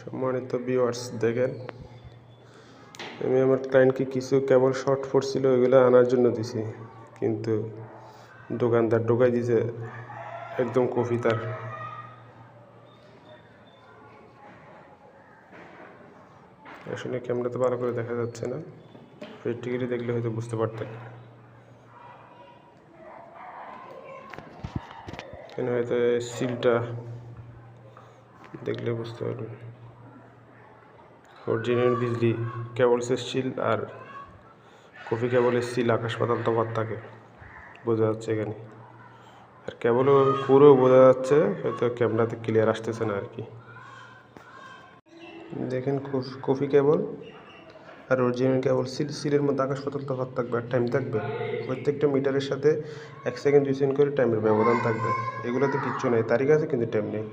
সম্মানিত ভিউয়ার্স দেখেন, আমি আমার ক্লায়েন্টকে কিছু কেবল শর্ট পড়ছিল ওইগুলো আনার জন্য দিছি। কিন্তু দোকানদার ঢোকাই দিছে, একদম কফি তার। আসলে ক্যামেরাতে ভালো করে দেখা যাচ্ছে না। প্র্যাকটিক্যালি দেখলে হয়তো বুঝতে পারতেন। এখানে হয়তো সিলটা দেখলে বুঝতে পারবেন। অরিজিনাল বিজলি, কেবলসের সিল আর কফি কেবলের সিল আকাশ পাতাল তফাৎ থাকে, বোঝা যাচ্ছে এখানে। আর কেবলও পুরো বোঝা যাচ্ছে, হয়তো ক্যামেরাতে ক্লিয়ার আসতেছে না আর কি দেখেন কফ- কেবল আর অরিজিনাল কেবল সিল সিলের মধ্যে আকাশ পাতাল তফাৎ থাকবে আর টাইম থাকবে। প্রত্যেকটা মিটারের সাথে এক সেকেন্ড দুই সেকেন্ড করে টাইমের ব্যবধান থাকবে। এগুলোতে কিচ্ছু নেই তারিখ আছে কিন্তু টাইম নেই।